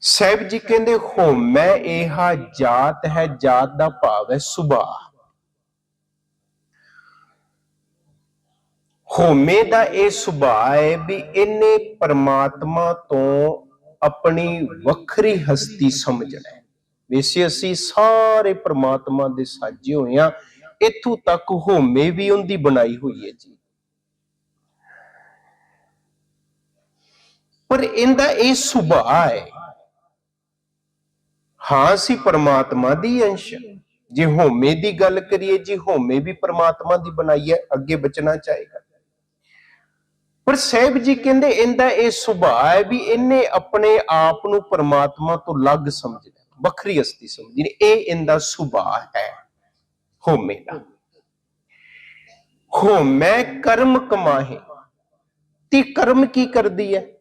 ਸਾਹਿਬ ਜੀ ਕਹਿੰਦੇ ਹੋਮੈ ਇਹਾ ਜਾਤ ਹੈ, ਜਾਤ ਦਾ ਭਾਵ ਹੈ ਸੁਭਾਅ। ਹੋਮੇ ਦਾ ਇਹ ਸੁਭਾਅ ਹੈ ਵੀ ਇਹਨੇ ਪਰਮਾਤਮਾ ਤੋਂ ਆਪਣੀ ਵੱਖਰੀ ਹਸਤੀ ਸਮਝਣਾ ਹੈ। ਵੈਸੇ ਅਸੀਂ ਸਾਰੇ ਪਰਮਾਤਮਾ ਦੇ ਸਾਜੇ ਹੋਏ ਆ ਇਥੋਂ ਤੱਕ ਹੋਮੇ ਵੀ ਉਹਦੀ ਬਣਾਈ ਹੋਈ ਹੈ ਜੀ। ਪਰ ਇਹਦਾ ਇਹ ਸੁਭਾਅ ਹੈ ਹਾਂ ਅਸੀਂ ਪਰਮਾਤਮਾ ਦੀ ਅੰਸ਼। ਜੇ ਹੋਮੇ ਦੀ ਗੱਲ ਕਰੀਏ ਜੀ ਹੋਮੇ ਵੀ ਪਰਮਾਤਮਾ ਦੀ ਬਣਾਈ ਹੈ ਅੱਗੇ ਬਚਣਾ ਚਾਹੇਗਾ। ਪਰ ਸਾਹਿਬ ਜੀ ਕਹਿੰਦੇ ਇਹਦਾ ਇਹ ਸੁਭਾਅ ਹੈ ਵੀ ਇਹਨੇ ਆਪਣੇ ਆਪ ਨੂੰ ਪਰਮਾਤਮਾ ਤੋਂ ਅਲੱਗ ਸਮਝਣਾ ਵੱਖਰੀ ਹਸਤੀ ਸਮਝਣੀ ਇਹ ਇਹਦਾ ਸੁਭਾਅ ਹੈ ਹੋਮੇ ਦਾ। ਹੋਮੈ ਕਰਮ ਕਮਾਹੇ। ਤੇ ਕਰਮ ਕੀ ਕਰਦੀ ਹੈ?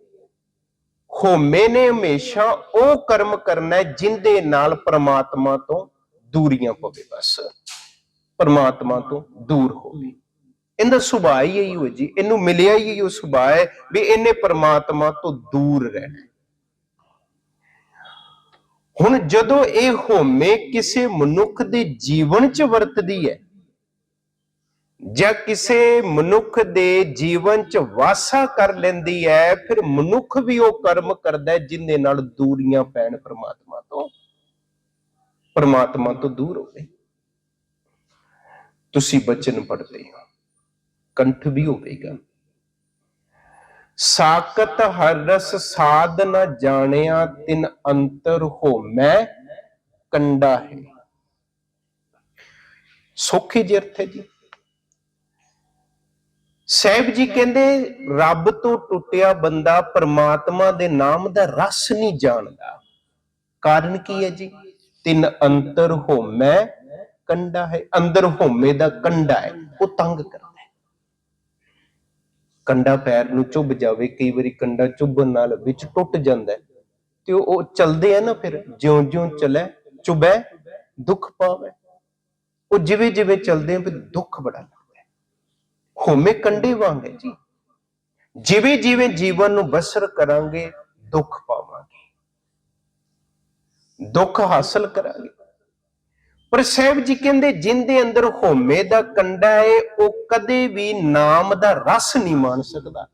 ਹੋਮੇ ਨੇ ਹਮੇਸ਼ਾ ਉਹ ਕਰਮ ਕਰਨਾ ਹੈ ਜਿੰਦੇ ਨਾਲ ਪ੍ਰਮਾਤਮਾ ਤੋਂ ਦੂਰੀਆਂ ਪਵੇ ਬਸ। ਪ੍ਰਮਾਤਮਾ ਤੋਂ ਦੂਰ ਹੋਵੇ। ਇਹਦਾ ਸੁਭਾਅ ਹੀ ਇਹੀ ਹੋ ਜੀ। ਇਹਨੂੰ ਮਿਲਿਆ ਹੀ ਉਹ ਸੁਭਾਅ ਹੈ ਵੀ ਇਹਨੇ ਪ੍ਰਮਾਤਮਾ ਤੋਂ ਦੂਰ ਰਹਿਣਾ ਹੁਣ ਜਦੋਂ ਇਹ ਹੋਮੇ ਕਿਸੇ ਮਨੁੱਖ ਦੇ ਜੀਵਨ 'ਚ ਵਰਤਦੀ ਹੈ ਜਾਂ ਕਿਸੇ ਮਨੁੱਖ ਦੇ ਜੀਵਨ 'ਚ ਵਾਸਾ ਕਰ ਲੈਂਦੀ ਹੈ, ਫਿਰ ਮਨੁੱਖ ਵੀ ਉਹ ਕਰਮ ਕਰਦਾ ਹੈ ਜਿੰਦੇ ਨਾਲ ਦੂਰੀਆਂ ਪੈਣ ਪ੍ਰਮਾਤਮਾ ਤੋਂ। ਪ੍ਰਮਾਤਮਾ ਤੋਂ ਦੂਰ ਹੋਵੇ। ਤੁਸੀਂ ਬਚਨ ਪੜ੍ਹਦੇ ਹੋ। ਕੰਠ ਵੀ ਹੋਵੇਗਾ। ਸਾਕਤ ਹਰ ਰਸ ਸਾਧ ਨ ਜਾਣਿਆ, ਤਿਨ ਅੰਤਰ ਹੋ ਮੈਂ ਕੰਡਾ ਹੈ। ਸੋਖੀ ਜੀ ਅਰਥ ਹੈ ਜੀ। ਸਾਹਿਬ ਜੀ ਕਹਿੰਦੇ, ਰੱਬ ਤੋਂ ਟੁੱਟਿਆ ਬੰਦਾ ਪਰਮਾਤਮਾ ਦੇ ਨਾਮ ਦਾ ਰਸ ਨਹੀਂ ਜਾਣਦਾ। ਕਾਰਨ ਕੀ ਹੈ ਜੀ? ਤਿੰਨ ਅੰਤਰ ਹੋਮੈ ਕੰਡਾ ਹੈ, ਅੰਦਰ ਹੋਮੇ ਦਾ ਕੰਡਾ ਹੈ, ਉਹ ਤੰਗ ਕਰਦਾ ਹੈ। ਕੰਡਾ ਪੈਰ ਨੂੰ ਚੁੱਭ ਜਾਵੇ, ਕਈ ਵਾਰੀ ਕੰਡਾ ਚੁੱਭਣ ਨਾਲ ਵਿੱਚ ਟੁੱਟ ਜਾਂਦਾ ਹੈ, ਤੇ ਉਹ ਉਹ ਚਲਦੇ ਆ ਨਾ ਫਿਰ, ਜਿਉਂ-ਜਿਉਂ ਚਲੇ ਚੁਬੈ ਦੁੱਖ ਪਾਵੇ। ਉਹ ਜਿਵੇਂ ਜਿਵੇਂ ਚਲਦੇ ਆ, ਫਿਰ ਦੁੱਖ ਬੜਾ ਲੱਗਦਾ। ਹੋਮੇ ਕੰਡੇ ਵਾਂਗ। ਹੈ ਜੀ। ਜਿਵੇਂ ਜਿਵੇਂ ਜੀਵਨ ਨੂੰ ਬਸਰ ਕਰਾਂਗੇ ਦੁੱਖ ਪਾਵਾਂਗੇ। ਦੁੱਖ ਹਾਸਲ ਕਰਾਂਗੇ। ਪਰ ਸਾਹਿਬ ਜੀ ਕਹਿੰਦੇ ਜਿੰਦੇ ਅੰਦਰ ਹੋਮੇ ਦਾ ਕੰਡਾ ਹੈ ਉਹ ਕਦੇ ਵੀ ਨਾਮ ਦਾ ਰਸ ਨਹੀਂ ਮਾਣ ਸਕਦਾ।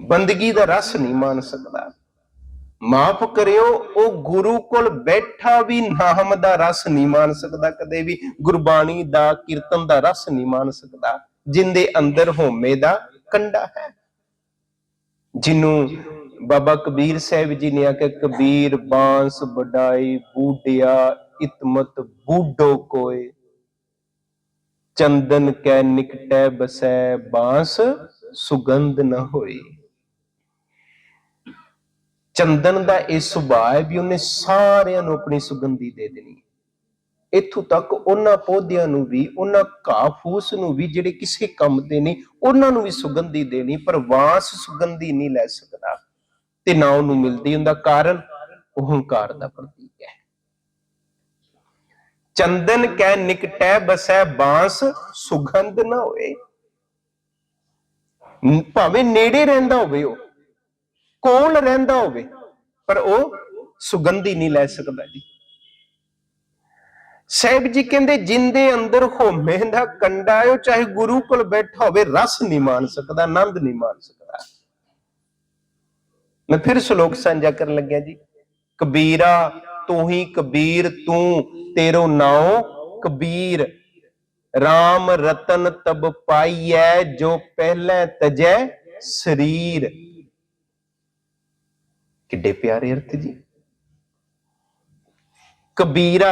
ਬੰਦਗੀ ਦਾ ਰਸ ਨਹੀਂ ਮਾਣ ਸਕਦਾ। ਮਾਫ ਕਰਿਓ, ਉਹ ਗੁਰੂ ਕੋਲ ਬੈਠਾ ਵੀ ਨਾਮ ਦਾ ਰਸ ਨਹੀਂ ਮਾਣ ਸਕਦਾ, ਕਦੇ ਵੀ ਗੁਰਬਾਣੀ ਦਾ ਕੀਰਤਨ ਦਾ ਰਸ ਨਹੀਂ ਮਾਣ ਸਕਦਾ। ਜਿੰਦੇ ਅੰਦਰ ਹੋਮੇ ਦਾ ਕੰਡਾ ਹੈ। ਜਿਹਨੂੰ ਬਾਬਾ ਕਬੀਰ ਸਾਹਿਬ ਜੀ ਨੇ ਆਖਿਆ, ਕਬੀਰ ਬਾਂਸ ਵਡਾਈ ਬੂਢਿਆ ਇਤਮਤ ਬੂਢੋ ਕੋਏ। ਚੰਦਨ ਕੈ ਨਿਕਟੈ ਬਸੈ, ਬਾਂਸ ਸੁਗੰਧ ਨ ਹੋਈ। ਚੰਦਨ ਦਾ ਇਹ ਸੁਭਾਅ ਹੈ ਵੀ ਉਹਨੇ ਸਾਰਿਆਂ ਨੂੰ ਆਪਣੀ ਸੁਗੰਧੀ ਦੇ ਦੇਣੀ ਇੱਥੋਂ ਤੱਕ ਉਹਨਾਂ ਪੌਦਿਆਂ ਨੂੰ ਵੀ, ਉਹਨਾਂ ਘਾਹ ਫੂਸ ਨੂੰ ਵੀ, ਜਿਹੜੇ ਕਿਸੇ ਕੰਮ ਦੇ ਨਹੀਂ, ਉਹਨਾਂ ਨੂੰ ਵੀ ਸੁਗੰਧੀ ਦੇਣੀ, ਪਰ ਵਾਸ ਸੁਗੰਧੀ ਨਹੀਂ ਲੈ ਸਕਦਾ। ਤੇ ਨਾ ਉਹਨੂੰ ਮਿਲਦੀ ਹੁੰਦਾ ਕਾਰਨ ਉਹ ਹੰਕਾਰ ਦਾ ਪ੍ਰਤੀਕ ਹੈ। ਚੰਦਨ ਕੈ ਨਿਕਟੈ ਬਸੈ ਬਾਂਸ, ਸੁਗੰਧ ਨਾ ਹੋਏ। ਭਾਵੇਂ ਨੇੜੇ ਰਹਿੰਦਾ ਹੋਵੇ ਉਹ। ਕੋਲ ਰਹਿੰਦਾ ਹੋਵੇ, ਪਰ ਉਹ ਸੁਗੰਧੀ ਨਹੀਂ ਲੈ ਸਕਦਾ ਜੀ। ਸਾਹਿਬ ਜੀ ਕਹਿੰਦੇ, ਜਿੰਦੇ ਅੰਦਰ ਹੋਮੇ ਦਾ ਕੰਡਾ ਉਹ ਚਾਹੇ ਗੁਰੂ ਕੋਲ ਬੈਠਾ ਹੋਵੇ, ਰਸ ਨਹੀਂ ਮਾਣ ਸਕਦਾ, ਆਨੰਦ ਨਹੀਂ ਮਾਣ ਸਕਦਾ। ਮੈਂ ਫਿਰ ਸ਼ਲੋਕ ਸਾਂਝਾ ਕਰਨ ਲੱਗਿਆ ਜੀ। ਕਬੀਰਾ ਤੂੰ ਹੀ ਕਬੀਰ, ਤੂੰ ਤੇਰੋ ਨਾਉ ਕਬੀਰ। RAM ਰਤਨ ਤਬ ਪਾਈਐ, ਜੋ ਪਹਿਲੇ ਤਜੈ ਸਰੀਰ। ਕਿੱਡੇ ਪਿਆਰੇ ਅਰਥ ਜੀ। ਕਬੀਰਾ,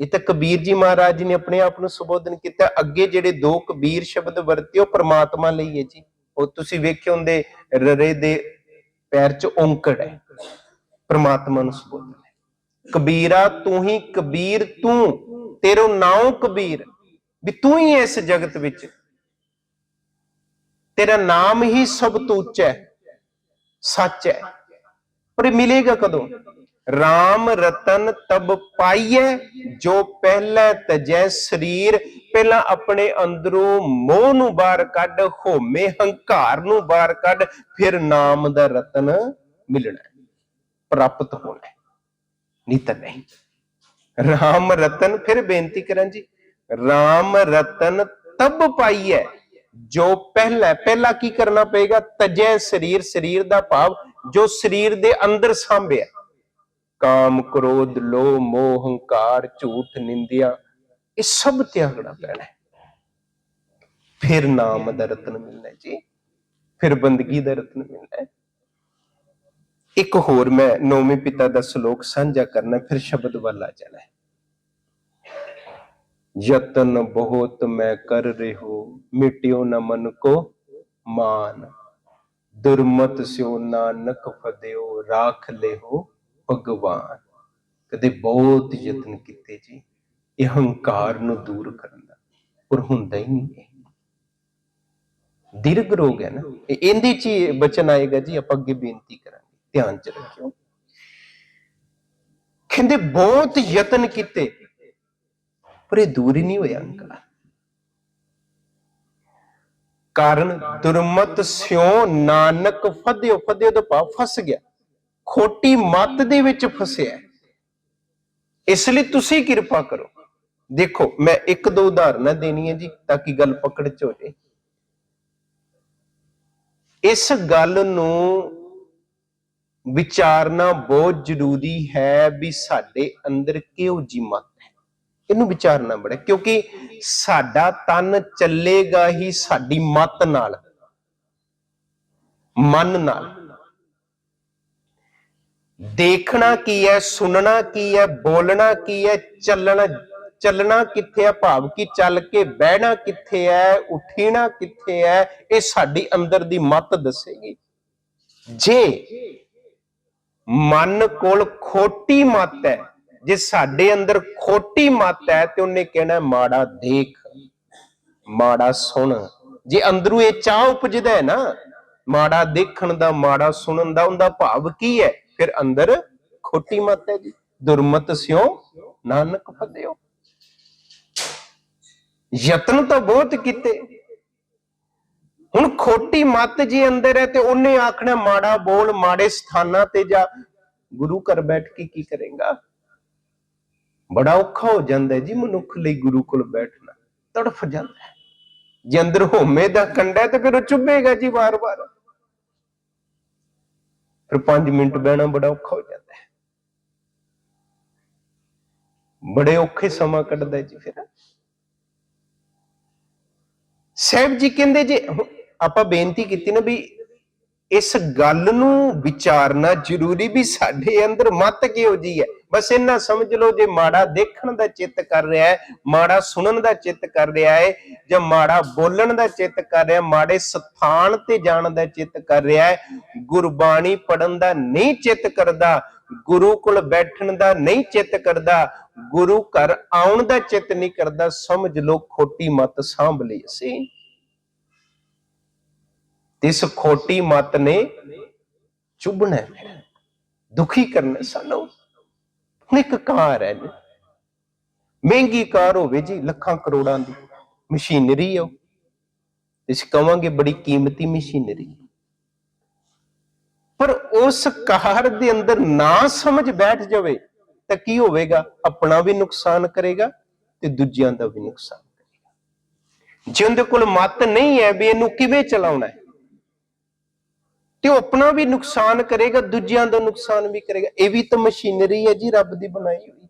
ਇਹ ਤਾਂ ਕਬੀਰ ਜੀ ਮਹਾਰਾਜ ਜੀ ਨੇ ਆਪਣੇ ਆਪ ਨੂੰ ਸੰਬੋਧਨ ਕੀਤਾ, ਅੱਗੇ ਜਿਹੜੇ ਦੋ ਕਬੀਰ ਸ਼ਬਦ ਵਰਤੇ, ਉਹ ਪ੍ਰਮਾਤਮਾ ਲਈ ਹੈ ਜੀ। ਉਹ ਤੁਸੀਂ ਵੇਖਿਓ ਹੁੰਦੇ ਰਰੇ ਦੇ ਪੈਰ 'ਚ ਔਂਕੜ ਹੈ। ਪ੍ਰਮਾਤਮਾ ਨੂੰ ਸੰਬੋਧਨ ਹੈ। ਕਬੀਰਾ, ਤੂੰ ਹੀ ਕਬੀਰ, ਤੂੰ, ਤੇਰੋ ਨਾਉ ਕਬੀਰ, ਵੀ ਤੂੰ ਹੀ ਇਸ ਜਗਤ ਵਿੱਚ। ਤੇਰਾ ਨਾਮ ਹੀ ਸਭ ਤੋਂ ਉੱਚਾ ਹੈ, ਸੱਚ ਹੈ। ਪਰ ਇਹ ਮਿਲੇਗਾ ਕਦੋਂ? ਰਾਮ ਰਤਨ ਤਬ ਪਾਈਐ, ਜੋ ਪਹਿਲੇ ਤਜੈ ਸਰੀਰ। ਪਹਿਲਾਂ ਆਪਣੇ ਅੰਦਰੋਂ ਮੋਹ ਨੂੰ ਬਾਹਰ ਕੱਢ, ਹੋਮੇ ਹੰਕਾਰ ਨੂੰ ਬਾਹਰ ਕੱਢ, ਫਿਰ ਨਾਮ ਦਾ ਰਤਨ ਮਿਲਣਾ ਪ੍ਰਾਪਤ ਹੋਣਾ ਨਹੀਂ ਤਾਂ ਨਹੀਂ। ਰਾਮ ਰਤਨ, ਫਿਰ ਬੇਨਤੀ ਕਰਾਂ ਜੀ, ਰਾਮ ਰਤਨ ਤਬ ਪਾਈਐ, ਜੋ ਪਹਿਲਾ। ਪਹਿਲਾ ਕੀ ਕਰਨਾ ਪਏਗਾ? ਤਜੈ ਸਰੀਰ ਸਰੀਰ ਦਾ ਭਾਵ ਜੋ ਸਰੀਰ ਦੇ ਅੰਦਰ ਸਾਂਭਿਆ। ਕਾਮ, ਕ੍ਰੋਧ, ਲੋਭ, ਮੋਹ, ਹੰਕਾਰ, ਝੂਠ, ਨਿੰਦਿਆ, ਇਹ ਸਭ ਤਿਆਗਣਾ ਪੈਣਾ ਹੈ। ਫਿਰ ਨਾਮ ਦਾ ਰਤਨ ਮਿਲਣਾ ਜੀ। ਫਿਰ ਬੰਦਗੀ ਦਾ ਰਤਨ ਮਿਲਣਾ ਇੱਕ ਹੋਰ ਮੈਂ ਨੌਵੇਂ ਪਿਤਾ ਦਾ ਸ਼ਲੋਕ ਸਾਂਝਾ ਕਰਨਾ ਫਿਰ ਸ਼ਬਦ ਵੱਲ ਆ ਜਾਣਾ ਯਤਨ ਬਹੁਤ ਮੈਂ ਕਰ ਰਹਿਓ ਮਿਟਿਓ ਨਾ ਮਨ ਕੋ ਮਾਨ। ਦੁਰਮਤ ਸਿਓ ਨਾਨਕ ਫਦਿਓ, ਰਾਖ ਲਿਓ ਭਗਵਾਨ। ਕਦੇ ਬਹੁਤ ਯਤਨ ਕੀਤੇ ਜੀ, ਇਹ ਹੰਕਾਰ ਨੂੰ ਦੂਰ ਕਰਨ ਦਾ, ਪਰ ਹੁੰਦਾ ਹੀ ਨਹੀਂ ਹੈ ਦੀਰਘ ਰੋਗ ਹੈ ਨਾ ਇਹਦੇ ਚ ਹੀ ਬਚਨ ਆਏਗਾ ਜੀ, ਆਪਾਂ ਅੱਗੇ ਬੇਨਤੀ ਕਰਾਂਗੇ, ਧਿਆਨ ਚ ਰੱਖਿਓ। ਕਹਿੰਦੇ ਬਹੁਤ ਯਤਨ ਕੀਤੇ, ਪਰ ਇਹ ਦੂਰ ਹੀ ਨਹੀਂ ਹੋਇਆ ਅੰਕਲ। ਕਾਰਨ ਦੁਰਮਤ ਸਿਓ ਨਾਨਕ ਫਦਿਓ ਫਦਿਓ ਦਾ ਭਾਵ ਫਸ ਗਿਆ। ਖੋਟੀ ਮੱਤ ਦੇ ਵਿੱਚ ਫਸਿਆ। ਇਸ ਲਈ ਤੁਸੀਂ ਕਿਰਪਾ ਕਰੋ। ਦੇਖੋ, ਮੈਂ ਇੱਕ ਦੋ ਉਦਾਹਰਨਾਂ ਦੇਣੀਆਂ ਜੀ ਤਾਂ ਕਿ ਗੱਲ ਪਕੜ ਚ ਹੋ ਜਾਏ। ਇਸ ਗੱਲ ਨੂੰ ਵਿਚਾਰਨਾ ਬਹੁਤ ਜ਼ਰੂਰੀ ਹੈ ਵੀ ਸਾਡੇ ਅੰਦਰ ਕਿਹੋ ਜੀ ਮਤ ਹੈ। ਇਹਨੂੰ ਵਿਚਾਰਨਾ ਬੜਾ, ਕਿਉਂਕਿ ਸਾਡਾ ਤਨ ਚੱਲੇਗਾ ਹੀ ਸਾਡੀ ਮਤ ਨਾਲ, ਮਨ ਨਾਲ। ਦੇਖਣਾ ਕੀ ਹੈ, ਸੁਣਨਾ ਕੀ ਹੈ, ਬੋਲਣਾ ਕੀ ਹੈ, ਚੱਲਣਾ ਚੱਲਣਾ ਕਿੱਥੇ ਹੈ ਭਾਵ ਕੀ ਚੱਲ ਕੇ ਬਹਿਣਾ ਕਿੱਥੇ ਹੈ, ਉਠੀਣਾ ਕਿੱਥੇ ਹੈ, ਇਹ ਸਾਡੀ ਅੰਦਰ ਦੀ ਮਤ ਦੱਸੇਗੀ। ਜੇ ਮਨ ਕੋਲ ਖੋਟੀ ਮਤ ਹੈ ਜੇ ਸਾਡੇ ਅੰਦਰ ਖੋਟੀ ਮਤ ਹੈ ਤੇ ਉਹਨੇ ਕਹਿਣਾ ਮਾੜਾ ਦੇਖ, ਮਾੜਾ ਸੁਣ। ਜੇ ਅੰਦਰੋਂ ਇਹ ਚਾਹ ਉਪਜਦਾ ਹੈ ਨਾ, ਮਾੜਾ ਦੇਖਣ ਦਾ, ਮਾੜਾ ਸੁਣਨ ਦਾ, ਉਹਦਾ ਭਾਵ ਕੀ ਹੈ? ਫਿਰ ਅੰਦਰ ਖੋਟੀ ਮਤ ਹੈ ਜੀ। ਦੁਰਮਤ ਸਿਓ, ਨਾਨਕ ਫਦਿਓ ਯਤਨ ਤਾਂ ਬਹੁਤ ਕੀਤੇ। ਹੁਣ ਖੋਟੀ ਮਤ ਜੀ ਅੰਦਰ ਹੈ ਤੇ ਉਹਨੇ ਆਖਣਾ, ਮਾੜਾ ਬੋਲ, ਮਾੜੇ ਸਥਾਨਾਂ ਤੇ ਜਾ। ਗੁਰੂ ਘਰ ਬੈਠ ਕੇ ਕੀ ਕਰੇਗਾ? ਬੜਾ ਔਖਾ ਹੋ ਜਾਂਦਾ ਜੀ ਮਨੁੱਖ ਲਈ ਗੁਰੂ ਕੋਲ ਬੈਠਣਾ, ਤੜਫ ਜਾਂਦਾ ਹੈ। ਜੇ ਅੰਦਰ ਹੋਮੇ ਦਾ ਕੰਡਾ ਹੈ ਫਿਰ ਉਹ ਚੁੱਭੇਗਾ ਜੀ ਵਾਰ-ਵਾਰ। ਫਿਰ 5 ਮਿੰਟ ਬਹਿਣਾ ਬੜਾ ਔਖਾ ਹੋ ਜਾਂਦਾ ਹੈ। ਬੜੇ ਔਖੇ ਸਮਾਂ ਕੱਢਦਾ ਜੀ ਫਿਰ। ਸਾਹਿਬ ਜੀ ਕਹਿੰਦੇ ਜੇ ਆਪਾਂ ਬੇਨਤੀ ਕੀਤੀ ਨਾ ਵੀ ਇਸ ਗੱਲ ਨੂੰ ਵਿਚਾਰਨਾ ਜ਼ਰੂਰੀ ਵੀ ਸਾਡੇ ਅੰਦਰ ਮਤ ਕਿਹੋ ਜੀ ਹੈ? ਬਸ ਇੰਨਾ ਸਮਝ ਲਓ ਜੇ ਮਾੜਾ ਦੇਖਣ ਦਾ ਚਿੱਤ ਕਰ ਰਿਹਾ ਹੈ, ਮਾੜਾ ਸੁਣਨ ਦਾ ਚਿੱਤ ਕਰ ਰਿਹਾ ਹੈ, ਜਾਂ ਮਾੜਾ ਬੋਲਣ ਦਾ ਚਿੱਤ ਕਰ ਰਿਹਾ, ਮਾੜੇ ਸਥਾਨ ਤੇ ਜਾਣ ਦਾ ਚਿੱਤ ਕਰ ਰਿਹਾ ਹੈ, ਗੁਰਬਾਣੀ ਪੜਨ ਦਾ ਨਹੀਂ ਚਿੱਤ ਕਰਦਾ, ਗੁਰੂ ਕੋਲ ਬੈਠਣ ਦਾ ਨਹੀਂ ਚਿੱਤ ਕਰਦਾ, ਗੁਰੂ ਘਰ ਆਉਣ ਦਾ ਚਿੱਤ ਨਹੀਂ ਕਰਦਾ, ਸਮਝ ਲਓ ਖੋਟੀ ਮਤ ਸਾਂਭ ਲਈ ਅਸੀਂ। ਤੇ ਇਸ ਖੋਟੀ ਮਤ ਨੇ ਚੁੱਭਣਾ ਫਿਰ ਦੁਖੀ ਕਰਨਾ ਸਾਨੂੰ, ਹੁਣ ਇੱਕ ਕਾਰ ਹੈ ਮਹਿੰਗੀ ਕਾਰ ਹੋਵੇ ਜੀ, ਲੱਖਾਂ ਕਰੋੜਾਂ ਦੀ ਮਸ਼ੀਨਰੀ ਹੈ ਉਹ। ਇਸ ਕਵਾਂਗੇ ਬੜੀ ਕੀਮਤੀ ਮਸ਼ੀਨਰੀ। ਪਰ ਉਸ ਕਾਰ ਦੇ ਅੰਦਰ ਨਾ ਸਮਝ ਬੈਠ ਜਾਵੇ, ਤਾਂ ਕੀ ਹੋਵੇਗਾ? ਆਪਣਾ ਵੀ ਨੁਕਸਾਨ ਕਰੇਗਾ ਤੇ ਦੂਜਿਆਂ ਦਾ ਵੀ ਨੁਕਸਾਨ ਕਰੇਗਾ। ਜੇ ਉਹਦੇ ਕੋਲ ਮਤ ਨਹੀਂ ਹੈ ਵੀ ਇਹਨੂੰ ਕਿਵੇਂ ਚਲਾਉਣਾ ਹੈ ਤੇ ਉਹ ਆਪਣਾ ਵੀ ਨੁਕਸਾਨ ਕਰੇਗਾ, ਦੂਜਿਆਂ ਦਾ ਨੁਕਸਾਨ ਵੀ ਕਰੇਗਾ। ਇਹ ਵੀ ਤਾਂ ਮਸ਼ੀਨਰੀ ਹੈ ਜੀ, ਰੱਬ ਦੀ ਬਣਾਈ ਹੋਈ।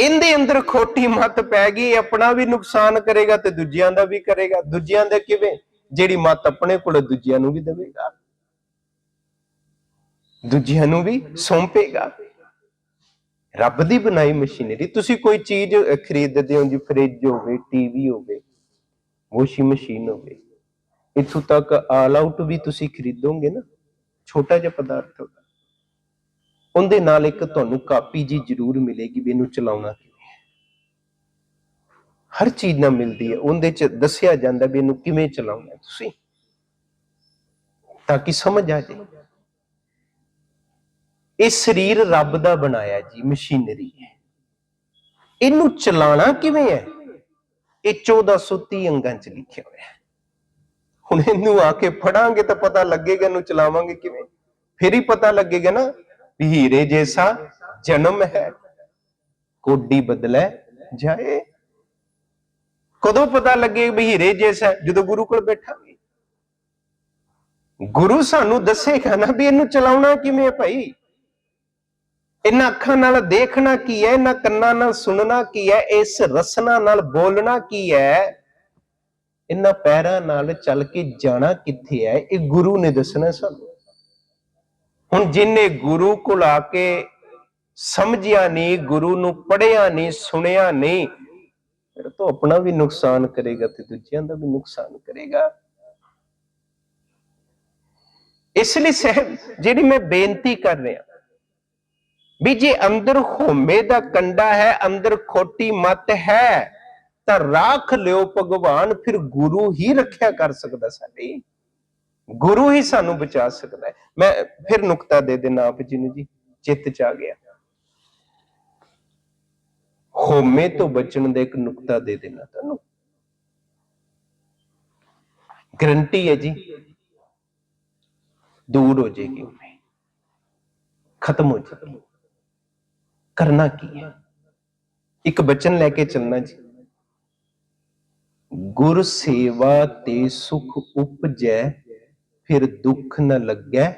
ਇਹਦੇ ਅੰਦਰ ਖੋਟੀ ਮਤ ਪੈ ਗਈ ਆਪਣਾ ਵੀ ਨੁਕਸਾਨ ਕਰੇਗਾ ਤੇ ਦੂਜਿਆਂ ਦਾ ਵੀ ਕਰੇਗਾ। ਦੂਜਿਆਂ ਦਾ ਕਿਵੇਂ? ਜਿਹੜੀ ਮਤ ਆਪਣੇ ਕੋਲ ਦੂਜਿਆਂ ਨੂੰ ਵੀ ਦੇਵੇਗਾ। ਦੂਜਿਆਂ ਨੂੰ ਵੀ ਸੌਂਪੇਗਾ। ਰੱਬ ਦੀ ਬਣਾਈ ਮਸ਼ੀਨਰੀ। ਤੁਸੀਂ ਕੋਈ ਚੀਜ਼ ਖਰੀਦਦੇ ਹੋ ਜੀ, ਫ੍ਰਿਜ ਹੋਵੇ, ਟੀਵੀ ਹੋਵੇ, ਵਾਸ਼ਿੰਗ ਮਸ਼ੀਨ ਹੋਵੇ। ਇੱਥੋਂ ਤੱਕ ਆਲ ਆਊਟ ਵੀ ਤੁਸੀਂ ਖਰੀਦੋਗੇ ਨਾ, ਛੋਟਾ ਜਿਹਾ ਪਦਾਰਥ ਹੋਗਾ ਉਹਦੇ ਨਾਲ ਇੱਕ ਤੁਹਾਨੂੰ ਕਾਪੀ ਜੀ ਜ਼ਰੂਰ ਮਿਲੇਗੀ ਵੀ ਇਹਨੂੰ ਚਲਾਉਣਾ ਕਿਵੇਂ ਹਰ ਚੀਜ਼ ਨਾਲ ਮਿਲਦੀ ਹੈ। ਉਹਦੇ ਚ ਦੱਸਿਆ ਜਾਂਦਾ ਵੀ ਇਹਨੂੰ ਕਿਵੇਂ ਚਲਾਉਣਾ ਤੁਸੀਂ। ਤਾਂ ਕਿ ਸਮਝ ਆ ਜਾਏ। ਇਹ ਸਰੀਰ ਰੱਬ ਦਾ ਬਣਾਇਆ ਜੀ, ਮਸ਼ੀਨਰੀ ਹੈ। ਇਹਨੂੰ ਚਲਾਉਣਾ ਕਿਵੇਂ ਹੈ? ਇਹ 1430 ਅੰਗਾਂ ਚ ਲਿਖਿਆ ਹੋਇਆ ਹੈ। ਹੁਣ ਇਹਨੂੰ ਆ ਕੇ ਫੜਾਂਗੇ ਤਾਂ ਪਤਾ ਲੱਗੇਗਾ ਇਹਨੂੰ ਚਲਾਵਾਂਗੇ ਕਿਵੇਂ। ਫਿਰ ਹੀ ਪਤਾ ਲੱਗੇਗਾ ਨਾ ਵੀ ਹੀਰੇ ਜੈਸਾ ਜਨਮ ਹੈ। ਕੋਡੀ ਬਦਲੇ ਜਾਏ। ਕਦੋਂ ਪਤਾ ਲੱਗੇ ਵੀ ਹੀਰੇ ਜੈਸਾ ਜਦੋਂ ਗੁਰੂ ਕੋਲ ਬੈਠਾਂਗੇ। ਗੁਰੂ ਸਾਨੂੰ ਦੱਸੇਗਾ ਨਾ ਵੀ ਇਹਨੂੰ ਚਲਾਉਣਾ ਕਿਵੇਂ ਹੈ ਭਾਈ। ਇਹਨਾਂ ਅੱਖਾਂ ਨਾਲ ਦੇਖਣਾ ਕੀ ਹੈ, ਇਹਨਾਂ ਕੰਨਾਂ ਨਾਲ ਸੁਣਨਾ ਕੀ ਹੈ, ਇਸ ਰਸਨਾ ਨਾਲ ਬੋਲਣਾ ਕੀ ਹੈ। ਇਹਨਾਂ ਪੈਰਾਂ ਨਾਲ ਚੱਲ ਕੇ ਜਾਣਾ ਕਿੱਥੇ ਹੈ? ਇਹ ਗੁਰੂ ਨੇ ਦੱਸਣਾ ਸਾਨੂੰ। ਹੁਣ ਜਿਨੇ ਗੁਰੂ ਕੋਲ ਆ ਕੇ ਸਮਝਿਆ ਨਹੀਂ, ਗੁਰੂ ਨੂੰ ਪੜਿਆ ਨਹੀਂ, ਸੁਣਿਆ ਨਹੀਂ, ਫਿਰ ਤਾਂ ਆਪਣਾ ਵੀ ਨੁਕਸਾਨ ਕਰੇਗਾ ਤੇ ਦੂਜਿਆਂ ਦਾ ਵੀ ਨੁਕਸਾਨ ਕਰੇਗਾ। ਇਸ ਲਈ ਸਹਿਬ ਜਿਹੜੀ ਮੈਂ ਬੇਨਤੀ ਕਰ ਰਿਹਾ, ਵੀ ਜੇ ਅੰਦਰ ਹੋਮੇ ਦਾ ਕੰਡਾ ਹੈ, ਅੰਦਰ ਖੋਟੀ ਮਤ ਹੈ ਤਾਂ ਰਾਖ ਲਿਓ ਭਗਵਾਨ, ਫਿਰ ਗੁਰੂ ਹੀ ਰੱਖਿਆ ਕਰ ਸਕਦਾ ਸਾਡੀ। ਗੁਰੂ ਹੀ ਸਾਨੂੰ ਬਚਾ ਸਕਦਾ ਹੈ। ਮੈਂ ਫਿਰ ਨੁਕਤਾ ਦੇ ਦੇਣਾ ਆਪ ਜੀ ਨੂੰ ਜੀ ਚਿੱਤ ਚ ਆ ਗਿਆ। ਹੋਮੇ ਤੋਂ ਬਚਣ ਦਾ ਇੱਕ ਨੁਕਤਾ ਦੇ ਦੇਣਾ ਤੁਹਾਨੂੰ। ਗਰੰਟੀ ਹੈ ਜੀ। ਦੂਰ ਹੋ ਜਾਏਗੀ ਹੋਮੇ। ਖਤਮ ਹੋ ਜਾਏਗੀ। ਕਰਨਾ ਕੀ ਹੈ? ਇੱਕ ਬਚਨ ਲੈ ਕੇ ਚੱਲਣਾ ਜੀ। ਗੁਰ ਸੇਵਾ ਤੇ ਸੁਖ ਉਪਜੈ, ਫਿਰ ਦੁੱਖ ਨ ਲੱਗੈ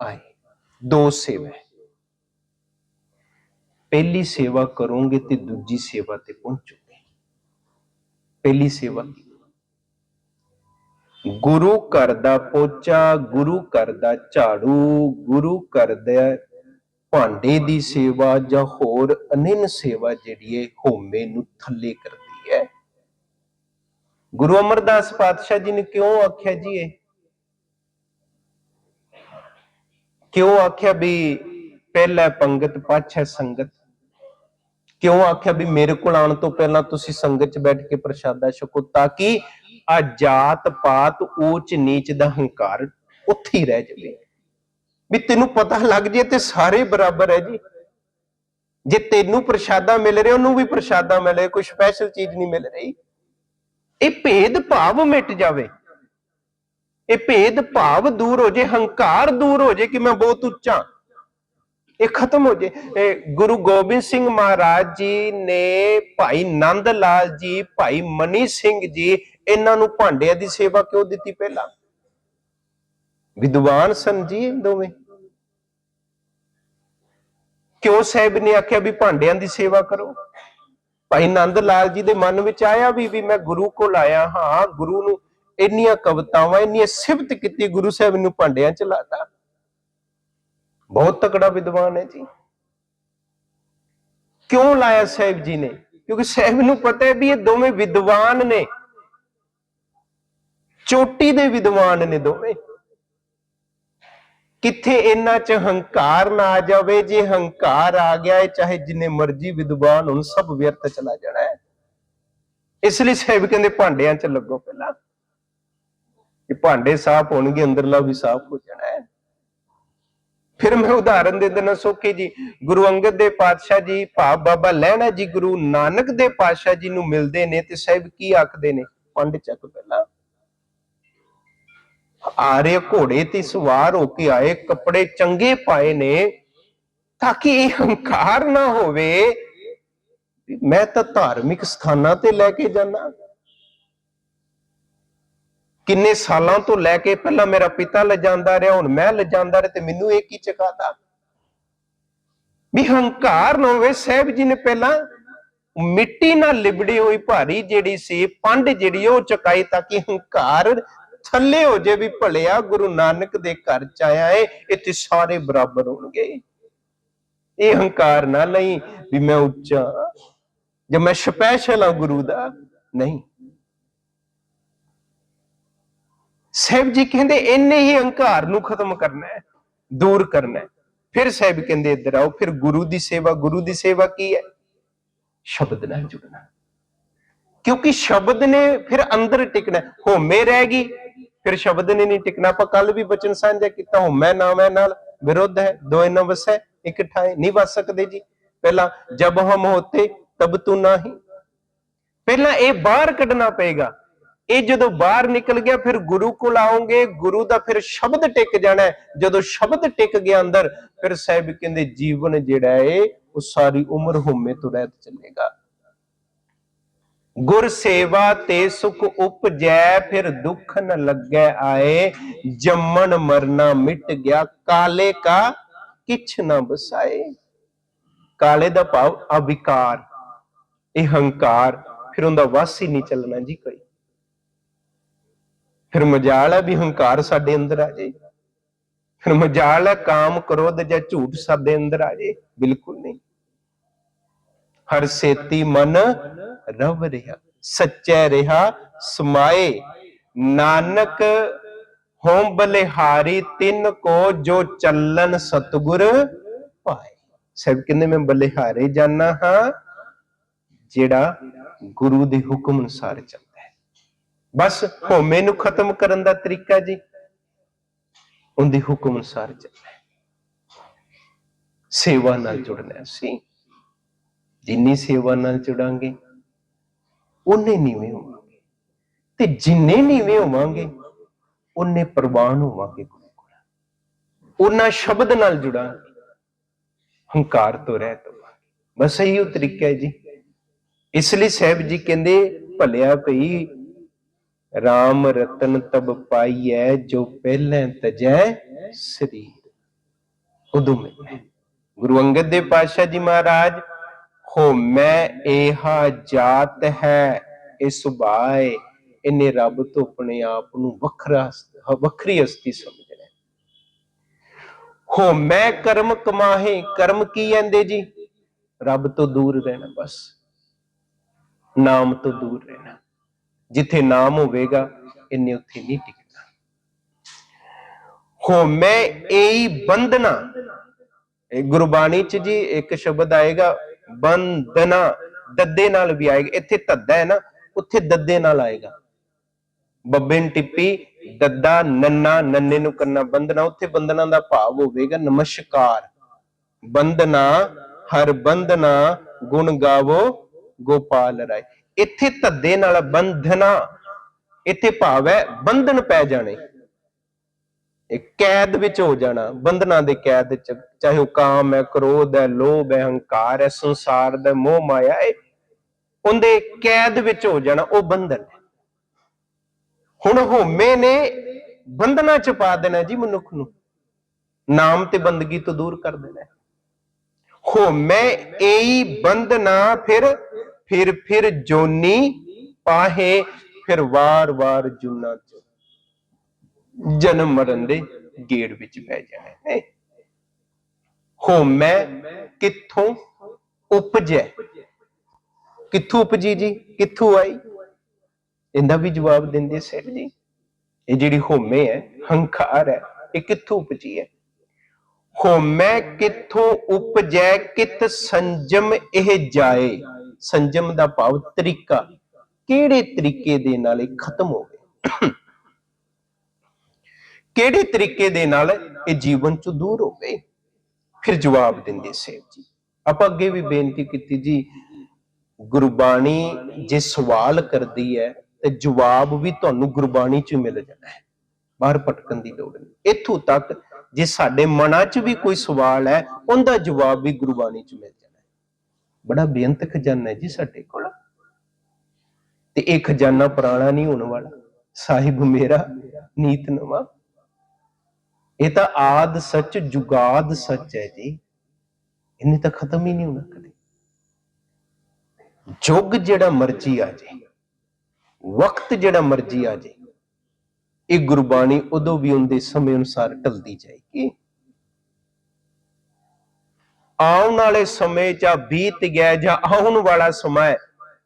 ਆਏ। ਦੋ ਸੇਵਾ ਪਹਿਲੀ ਸੇਵਾ ਕਰੋਗੇ ਤੇ ਦੂਜੀ ਸੇਵਾ ਤੇ ਪਹੁੰਚੋਗੇ। ਪਹਿਲੀ ਸੇਵਾ ਗੁਰੂ ਘਰ ਦਾ ਪੋਚਾ, ਗੁਰੂ ਘਰ ਦਾ ਝਾੜੂ, ਗੁਰੂ ਘਰ ਭਾਂਡੇ ਦੀ ਸੇਵਾ ਜਾਂ ਹੋਰ ਅਨਿਨ ਸੇਵਾ ਜਿਹੜੀ ਹੈ, ਹੋਮੇ ਨੂੰ ਥੱਲੇ ਕਰਦੀ ਗੁਰੂ ਅਮਰਦਾਸ ਪਾਤਸ਼ਾਹ ਜੀ ਨੇ ਕਿਉਂ ਆਖਿਆ ਜੀ ਇਹ? ਕਿਉਂ ਆਖਿਆ ਵੀ ਪਹਿਲਾ ਪੰਗਤ, ਪਾਛੈ ਸੰਗਤ? ਕਿਉਂ ਆਖਿਆ ਵੀ ਮੇਰੇ ਕੋਲ ਆਉਣ ਤੋਂ ਪਹਿਲਾਂ ਤੁਸੀਂ ਸੰਗਤ 'ਚ ਬੈਠ ਕੇ ਪ੍ਰਸ਼ਾਦਾ ਛਕੋ ਤਾਂ ਕਿ ਆ ਜਾਤ ਪਾਤ ਊਚ ਨੀਚ ਦਾ ਹੰਕਾਰ ਉੱਥੇ ਹੀ ਰਹਿ ਜਾਵੇ? ਵੀ ਤੈਨੂੰ ਪਤਾ ਲੱਗ ਜੇ ਤੇ ਸਾਰੇ ਬਰਾਬਰ ਹੈ ਜੀ। ਜੇ ਤੈਨੂੰ ਪ੍ਰਸ਼ਾਦਾ ਮਿਲ ਰਿਹਾ, ਉਹਨੂੰ ਵੀ ਪ੍ਰਸ਼ਾਦਾ ਮਿਲੇ, ਕੋਈ ਸਪੈਸ਼ਲ ਚੀਜ਼ ਨਹੀਂ ਮਿਲ ਰਹੀ। ਇਹ ਭੇਦ ਭਾਵ ਮਿਟ ਜਾਵੇ। ਇਹ ਭੇਦ ਭਾਵ ਦੂਰ ਹੋ ਜੇ, ਹੰਕਾਰ ਦੂਰ ਹੋ ਜੇ ਕਿ ਮੈਂ ਬਹੁਤ ਉੱਚਾ। ਇਹ ਖਤਮ ਹੋ ਜੇ। ਗੁਰੂ ਗੋਬਿੰਦ ਸਿੰਘ ਮਹਾਰਾਜ ਜੀ ਨੇ ਭਾਈ ਨੰਦ ਲਾਲ ਜੀ, ਭਾਈ ਮਨੀ ਸਿੰਘ ਜੀ ਇਹਨਾਂ ਨੂੰ ਭਾਂਡਿਆਂ ਦੀ ਸੇਵਾ ਕਿਉਂ ਦਿੱਤੀ ਪਹਿਲਾਂ? ਵਿਦਵਾਨ ਸਨ ਜੀ ਦੋਵੇਂ। ਕਿਉਂ ਸਾਹਿਬ ਨੇ ਆਖਿਆ ਵੀ ਭਾਂਡਿਆਂ ਦੀ ਸੇਵਾ ਕਰੋ? ਭਾਈ ਨੰਦ ਲਾਲ ਜੀ ਦੇ ਮਨ ਵਿੱਚ ਆਇਆ ਵੀ ਵੀ ਮੈਂ ਗੁਰੂ ਕੋਲ ਆਇਆ ਹਾਂ, ਗੁਰੂ ਨੂੰ ਇੰਨੀਆਂ ਕਵਿਤਾਵਾਂ, ਇੰਨੀਆਂ ਸਿਫਤ ਕੀਤੀ, ਗੁਰੂ ਸਾਹਿਬ ਨੂੰ ਭਾਂਡਿਆਂ ਚ ਲਾਤਾ। ਬਹੁਤ ਤਕੜਾ ਵਿਦਵਾਨ ਹੈ ਜੀ। ਕਿਉਂ ਲਾਇਆ ਸਾਹਿਬ ਜੀ ਨੇ? ਕਿਉਂਕਿ ਸਾਹਿਬ ਨੂੰ ਪਤਾ ਹੈ ਵੀ ਇਹ ਦੋਵੇਂ ਵਿਦਵਾਨ ਨੇ। ਚੋਟੀ ਦੇ ਵਿਦਵਾਨ ਨੇ ਦੋਵੇਂ। ਕਿੱਥੇ ਇਹਨਾਂ ਚ ਹੰਕਾਰ ਨਾ ਆ ਜਾਵੇ, ਜੇ ਹੰਕਾਰ ਆ ਗਿਆ ਇਹ ਚਾਹੇ ਜਿੰਨੇ ਮਰਜ਼ੀ ਵਿਦਵਾਨ ਹੋਣ, ਸਭ ਵਿਅਰਥ ਚਲਾ ਜਾਣਾ ਹੈ ਇਸ ਲਈ ਸਾਹਿਬ ਕਹਿੰਦੇ ਭਾਂਡਿਆਂ ਚ ਲੱਗੋ ਪਹਿਲਾਂ। ਕਿ ਭਾਂਡੇ ਸਾਫ਼ ਹੋਣਗੇ, ਅੰਦਰਲਾ ਵੀ ਸਾਫ਼ ਹੋ ਜਾਣਾ ਹੈ ਫਿਰ ਮੈਂ ਉਦਾਹਰਨ ਦੇ ਦਿੰਦਾ, ਸੋਖੀ ਜੀ, ਗੁਰੂ ਅੰਗਦ ਦੇ ਪਾਤਸ਼ਾਹ ਜੀ ਭਾਵ ਬਾਬਾ ਲਹਿਣਾ ਜੀ, ਗੁਰੂ ਨਾਨਕ ਦੇ ਪਾਤਸ਼ਾਹ ਜੀ ਨੂੰ ਮਿਲਦੇ ਨੇ ਤੇ ਸਾਹਿਬ ਕੀ ਆਖਦੇ ਨੇ? ਪੰਡ ਚੱਕ ਪਹਿਲਾਂ। ਆਰੇ ਘੋੜੇ ਤੇ ਸਵਾਰ ਹੋ ਕੇ ਆਏ, ਕੱਪੜੇ ਚੰਗੇ ਪਾਏ ਨੇ ਤਾਂ ਕਿ ਇਹ ਹੰਕਾਰ ਨਾ ਹੋਵੇ। ਮੈਂ ਤਾਂ ਧਾਰਮਿਕ ਸਥਾਨਾਂ ਤੇ ਲੈ ਕੇ ਜਾਣਾ ਕਿੰਨੇ ਸਾਲਾਂ ਤੋਂ ਲੈ ਕੇ ਪਹਿਲਾਂ ਮੇਰਾ ਪਿਤਾ ਲਿਜਾਂਦਾ ਰਿਹਾ, ਹੁਣ ਮੈਂ ਲਿਜਾਂਦਾ ਰਿਹਾ ਤੇ ਮੈਨੂੰ ਇਹ ਕੀ ਚਕਾਤਾ ਵੀ ਹੰਕਾਰ ਨਾ ਹੋਵੇ, ਸਾਹਿਬ ਜੀ ਨੇ ਪਹਿਲਾਂ ਮਿੱਟੀ ਨਾਲ ਲਿਬੜੀ ਹੋਈ ਭਾਰੀ ਜਿਹੜੀ ਸੀ, ਪੰਡ ਜਿਹੜੀ ਉਹ ਚਕਾਈ ਤਾਂ ਕਿ ਹੰਕਾਰ ਥੱਲੇ ਹੋ ਜੇ ਵੀ ਭਲਿਆ ਗੁਰੂ ਨਾਨਕ ਦੇ ਘਰ ਚ ਆਇਆ ਏ, ਇੱਥੇ ਸਾਰੇ ਬਰਾਬਰ ਹੋਣਗੇ। ਇਹ ਹੰਕਾਰ ਨਾ ਲਈ ਵੀ ਮੈਂ ਉੱਚਾ ਜੇ ਮੈਂ ਸਪੈਸ਼ਲ ਆ ਗੁਰੂ ਦਾ, ਨਹੀਂ। ਸਾਹਿਬ ਜੀ ਕਹਿੰਦੇ ਇੰਨੇ ਹੀ ਹੰਕਾਰ ਨੂੰ ਖਤਮ ਕਰਨਾ ਹੈ, ਦੂਰ ਕਰਨਾ ਹੈ। ਫਿਰ ਸਾਹਿਬ ਕਹਿੰਦੇ ਇੱਧਰ ਆਓ, ਫਿਰ ਗੁਰੂ ਦੀ ਸੇਵਾ, ਗੁਰੂ ਦੀ ਸੇਵਾ ਕੀ ਹੈ? ਸ਼ਬਦ ਨਾਲ ਜੁੜਨਾ। ਕਿਉਂਕਿ ਸ਼ਬਦ ਨੇ ਫਿਰ ਅੰਦਰ ਟਿਕਣਾ ਹੋਮੇ ਰਹਿ ਗਈ। ਫਿਰ ਸ਼ਬਦ ਨੇ ਨਹੀਂ ਟਿਕਣਾ, ਆਪਾਂ ਕੱਲ ਵੀ ਬਚਨ ਸਾਂਝਾ ਕੀਤਾ ਹੋਮੈ ਨਾਮੈ ਨਾਲ ਵਿਰੋਧ ਹੈ ਦੋਏ ਨ ਵਸੈ ਇੱਕ ਠਾਏ ਨਹੀਂ ਵਸ ਸਕਦੇ ਜੀ। ਪਹਿਲਾਂ ਜਬ ਹਮ ਹੋਤੇ, ਤਬ ਤੂੰ ਨਹੀਂ। ਪਹਿਲਾਂ ਇਹ ਬਾਹਰ ਕੱਢਣਾ ਪਏਗਾ। ਇਹ ਜਦੋਂ ਬਾਹਰ ਨਿਕਲ ਗਿਆ, ਫਿਰ ਗੁਰੂ ਕੋਲ ਆਉਂਗੇ ਗੁਰੂ ਦਾ ਫਿਰ ਸ਼ਬਦ ਟਿਕ ਜਾਣਾ ਜਦੋਂ ਸ਼ਬਦ ਟਿਕ ਗਿਆ ਅੰਦਰ, ਫਿਰ ਸਾਹਿਬ ਕਹਿੰਦੇ, ਜੀਵਨ ਜਿਹੜਾ ਹੈ ਉਹ ਸਾਰੀ ਉਮਰ ਹੋਮੇ ਤੋਂ ਰਹਿਤ ਚੱਲੇਗਾ। ਗੁਰ ਸੇਵਾ ਤੇ ਸੁਖ ਉਪਜੈ, ਫਿਰ ਦੁੱਖ ਨ ਲੱਗੈ ਆਏ। ਜੰਮਣ ਮਰਨਾ ਮਿਟ ਗਿਆ, ਕਾਲੇ ਕਾ ਕਿਛ ਨ ਬਸਾਏ ਕਾਲੇ ਦਾ ਭਾਵ ਅਵਿਕਾਰ, ਇਹ ਹੰਕਾਰ, ਫਿਰ ਉਹਦਾ ਵਸ ਹੀ ਨਹੀਂ ਚੱਲਣਾ ਜੀ ਕੋਈ। ਫਿਰ ਮਜਾਲ ਹੈ ਵੀ ਹੰਕਾਰ ਸਾਡੇ ਅੰਦਰ ਆ ਜਾਏ ਫਿਰ ਮਜਾਲ ਹੈ ਕਾਮ ਕ੍ਰੋਧ ਜਾਂ ਝੂਠ ਸਾਡੇ ਅੰਦਰ ਆ ਜਾਏ ਬਿਲਕੁਲ ਨਹੀਂ। ਹਰ ਸੇਤੀ ਮਨ ਰਵ ਰਿਹਾ, ਸੱਚੈ ਰਿਹਾ, ਸਮਾਏ। ਨਾਨਕ ਹੋਮ ਬਲਿਹਾਰੀ, ਤਿੰਨ ਕੋ ਜੋ ਚੱਲਨ ਸਤਗੁਰ ਪਾਏ। ਸਭ ਕਹਿੰਦੇ, ਮੈਂ ਬਲਿਹਾਰੇ ਜਾਣਾ ਹਾਂ, ਜਿਹੜਾ ਗੁਰੂ ਦੇ ਹੁਕਮ ਅਨੁਸਾਰ ਚੱਲਦਾ ਹੈ। ਬਸ ਹੋਮੇ ਨੂੰ ਖਤਮ ਕਰਨ ਦਾ ਤਰੀਕਾ ਜੀ। ਉਹਦੇ ਹੁਕਮ ਅਨੁਸਾਰ ਚੱਲਣਾ ਹੈ। ਸੇਵਾ ਨਾਲ ਜੁੜਨਾ ਸੀ ਜਿੰਨੀ ਸੇਵਾ ਨਾਲ ਜੁੜਾਂਗੇ ਉਨੇ ਨੀਵੇਂ ਹੋਵਾਂਗੇ। ਤੇ ਜਿੰਨੇ ਨੀਵੇਂ ਹੋਵਾਂਗੇ ਉਨੇ ਪ੍ਰਵਾਨ ਹੋਵਾਂਗੇ ਗੁਰੂ ਕੋਲ। ਉਹਨਾਂ ਸ਼ਬਦ ਨਾਲ ਜੁੜਾਂਗੇ। ਹੰਕਾਰ ਤੋਂ ਰਹਿਤ ਹੋਵਾਂਗੇ ਬਸ ਇਹੀ ਉਹ ਤਰੀਕਾ ਹੈ ਜੀ। ਇਸ ਲਈ ਸਾਹਿਬ ਜੀ ਕਹਿੰਦੇ, ਭਲਿਆ ਭਈ RAM ਰਤਨ ਤਬ ਪਾਈਐ, ਜੋ ਪਹਿਲਾਂ ਤਜੈ ਸਰੀਰ। ਉਦੋਂ ਮਿਲੇ ਗੁਰੂ ਅੰਗਦ ਦੇਵ ਪਾਤਸ਼ਾਹ ਜੀ ਮਹਾਰਾਜ ਹੋ ਮੈਂ ਜਾਤ ਹੈ ਇਹ ਸੁਭਾਏ ਇਹਨੇ ਰੱਬ ਤੋਂ ਆਪਣੇ ਆਪ ਨੂੰ ਵੱਖਰਾ ਵੱਖਰੀ ਹਸਤੀ ਸਮਝਣਾ ਹੈ। ਹੋ ਮੈਂ ਕਰਮ ਕਮਾਹੇ, ਕਰਮ ਕੀ ਕਹਿੰਦੇ ਜੀ? ਰੱਬ ਤੋਂ ਦੂਰ ਰਹਿਣਾ ਬਸ, ਨਾਮ ਤੋਂ ਦੂਰ ਰਹਿਣਾ। ਜਿੱਥੇ ਨਾਮ ਹੋਵੇਗਾ, ਇੰਨੇ ਉੱਥੇ ਨਹੀਂ ਟਿਕਣਾ। ਹੋ ਮੈਂ ਏਈ ਬੰਧਨਾ। ਗੁਰਬਾਣੀ ਚ ਜੀ ਇੱਕ ਸ਼ਬਦ ਆਏਗਾ ਬੰਧਨਾ ਦੱਦੇ ਨਾਲ ਵੀ ਆਏਗਾ। ਇੱਥੇ ਧੱਦਾ ਹੈ ਨਾ, ਉੱਥੇ ਦੱਦੇ ਨਾਲ ਆਏਗਾ। ਬੱਬੇ ਨੂੰ ਟਿੱਪੀ, ਦੱਦਾ, ਨੰਨਾ, ਨੰਨੇ ਨੂੰ ਕਰਨਾ ਬੰਧਨਾ। ਉੱਥੇ ਬੰਧਨਾ ਦਾ ਭਾਵ ਹੋਵੇਗਾ, ਨਮਸਕਾਰ। ਬੰਧਨਾ, ਹਰ ਬੰਧਨਾ, ਗੁਣ ਗਾਵੋ, ਗੋਪਾਲ ਰਾਏ। ਇੱਥੇ ਧੱਦੇ ਨਾਲ ਬੰਧਨਾ, ਇੱਥੇ ਭਾਵ ਹੈ ਬੰਧਨ ਪੈ ਜਾਣੇ। ਕੈਦ ਵਿੱਚ ਹੋ ਜਾਣਾ, ਬੰਧਨਾਂ ਦੇ ਕੈਦ ਚ ਚਾਹੇ ਉਹ ਕਾਮ ਹੈ, ਕ੍ਰੋਧ ਹੈ, ਲੋਭ ਹੈ, ਹੰਕਾਰ ਹੈ, ਸੰਸਾਰ ਦਾ ਮੋਹ ਮਾਇਆ ਹੈ, ਉਹਦੇ ਕੈਦ ਵਿੱਚ ਹੋ ਜਾਣਾ, ਉਹ ਬੰਧਨ ਹੈ। ਹੁਣ ਹੋਮੇ ਨੇ ਬੰਧਨਾਂ ਚ ਪਾ ਦੇਣਾ ਜੀ ਮਨੁੱਖ ਨੂੰ। ਨਾਮ ਤੇ ਬੰਦਗੀ ਤੋਂ ਦੂਰ ਕਰ ਦੇਣਾ ਹੈ। ਹੋਮੇ ਏਈ ਬੰਧਨਾ ਫਿਰ ਫਿਰ ਫਿਰ ਜੋਨੀ ਪਾਹੇ, ਫਿਰ ਵਾਰ ਵਾਰ ਜੁਨਾ ਚ। ਜਨਮ ਮਰਨ ਦੇ ਗੇੜ ਵਿੱਚ ਪੈ ਜਾਣਾ ਹੈ। ਹੋਮੈ ਕਿੱਥੋਂ ਉਪਜੈ? ਕਿੱਥੋਂ ਉਪਜੀ ਜੀ? ਕਿੱਥੋਂ ਆਈ? ਇਹਦਾ ਵੀ ਜਵਾਬ ਦਿੰਦੇ ਸੇਠ ਜੀ। ਇਹ ਜਿਹੜੀ ਹੋਮੇ ਹੈ, ਹੰਕਾਰ ਹੈ, ਇਹ ਕਿੱਥੋਂ ਉਪਜੀ ਹੈ? ਹੋਮੈ ਕਿੱਥੋਂ ਉਪਜੈ? ਕਿਤ ਸੰਜਮ ਇਹ ਜਾਏ? ਸੰਜਮ ਦਾ ਭਾਵ ਤਰੀਕਾ ਕਿਹੜੇ ਤਰੀਕੇ ਦੇ ਨਾਲ ਇਹ ਖਤਮ ਹੋਵੇ ਕਿਹੜੇ ਤਰੀਕੇ ਦੇ ਨਾਲ ਇਹ ਜੀਵਨ ਚ ਦੂਰ ਹੋਵੇ ਫਿਰ ਜਵਾਬ ਦਿੰਦੇ ਸੇਵ ਜੀ। ਆਪਾਂ ਅੱਗੇ ਵੀ ਬੇਨਤੀ ਕੀਤੀ ਜੀ, ਗੁਰਬਾਣੀ ਜੇ ਸਵਾਲ ਕਰਦੀ ਹੈ, ਤੇ ਜਵਾਬ ਵੀ ਤੁਹਾਨੂੰ ਗੁਰਬਾਣੀ ਚ ਮਿਲ ਜਾਣਾ ਹੈ। ਬਾਹਰ ਭਟਕਣ ਦੀ ਲੋੜ ਨਹੀਂ। ਇੱਥੋਂ ਤੱਕ ਜੇ ਸਾਡੇ ਮਨਾਂ 'ਚ ਵੀ ਕੋਈ ਸਵਾਲ ਹੈ, ਉਹਦਾ ਜਵਾਬ ਵੀ ਗੁਰਬਾਣੀ 'ਚ ਮਿਲ ਜਾਣਾ ਹੈ। ਬੜਾ ਬੇਅੰਤ ਖਜ਼ਾਨਾ ਹੈ ਜੀ ਸਾਡੇ ਕੋਲ। ਤੇ ਇਹ ਖਜ਼ਾਨਾ ਪੁਰਾਣਾ ਨਹੀਂ ਹੋਣ ਵਾਲਾ। ਸਾਹਿਬ ਮੇਰਾ ਨੀਤ ਨਵਾਂ। ਇਹ ਤਾਂ ਆਦ ਸੱਚ, ਜੁਗਾਦ ਸੱਚ ਹੈ ਜੀ। ਇਹਨੇ ਤਾਂ ਖਤਮ ਹੀ ਨਹੀਂ ਹੋਣਾ ਕਦੇ। ਜੁਗ ਜਿਹੜਾ ਮਰਜ਼ੀ ਆ ਜੇ, ਵਕਤ ਜਿਹੜਾ ਮਰਜ਼ੀ ਆ ਜੇ, ਇਹ ਗੁਰਬਾਣੀ ਉਦੋਂ ਵੀ ਉਹਦੇ ਸਮੇਂ ਅਨੁਸਾਰ ਢਲਦੀ ਜਾਏਗੀ। ਆਉਣ ਵਾਲੇ ਸਮੇਂ ਜਾਂ ਬੀਤ ਗਿਆ ਜਾਂ ਆਉਣ ਵਾਲਾ ਸਮਾਂ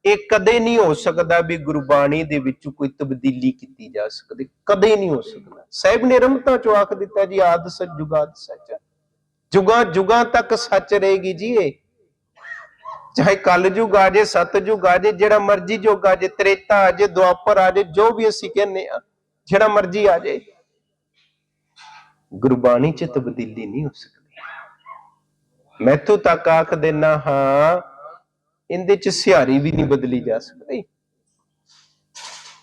ਇਹ ਕਦੇ ਨਹੀਂ ਹੋ ਸਕਦਾ ਵੀ ਗੁਰਬਾਣੀ ਦੇ ਵਿੱਚ ਕੋਈ ਤਬਦੀਲੀ ਕੀਤੀ ਜਾ ਸਕਦੀ, ਕਦੇ ਨਹੀਂ ਹੋ ਸਕਦਾ। ਸਾਹਿਬ ਨੇ ਰਮਤਾ ਚੋਂ ਆਖ ਦਿੱਤਾ ਜੀ, ਆਦ ਸੱਚ, ਜੁਗਾਦ ਸੱਚ। ਜੁਗਾਂ ਜੁਗਾਂ ਤੱਕ ਸੱਚ ਰਹੇਗੀ ਜੀ ਇਹ। ਚਾਹੇ ਕਲਯੁਗ ਆ ਜੇ ਸਤਜੁਗ ਆ ਜੇ ਜਿਹੜਾ ਮਰਜ਼ੀ ਯੁੱਗ ਆ ਜੇ ਤ੍ਰੇਤਾ ਆ ਜੇ ਦੁਆਪਰ ਆ ਜੇ ਜੋ ਵੀ ਅਸੀਂ ਕਹਿੰਦੇ ਆ ਜਿਹੜਾ ਮਰਜ਼ੀ ਆ ਜੇ ਗੁਰਬਾਣੀ ਚ ਤਬਦੀਲੀ ਨਹੀਂ ਹੋ ਸਕਦੀ। ਮੈਂ ਮੈਥੋਂ ਤੱਕ ਆਖ ਦੇਣਾ ਹਾਂ ਇਹਦੇ ਚ ਸਿਹਾਰੀ ਵੀ ਨਹੀਂ ਬਦਲੀ ਜਾ ਸਕਦੀ।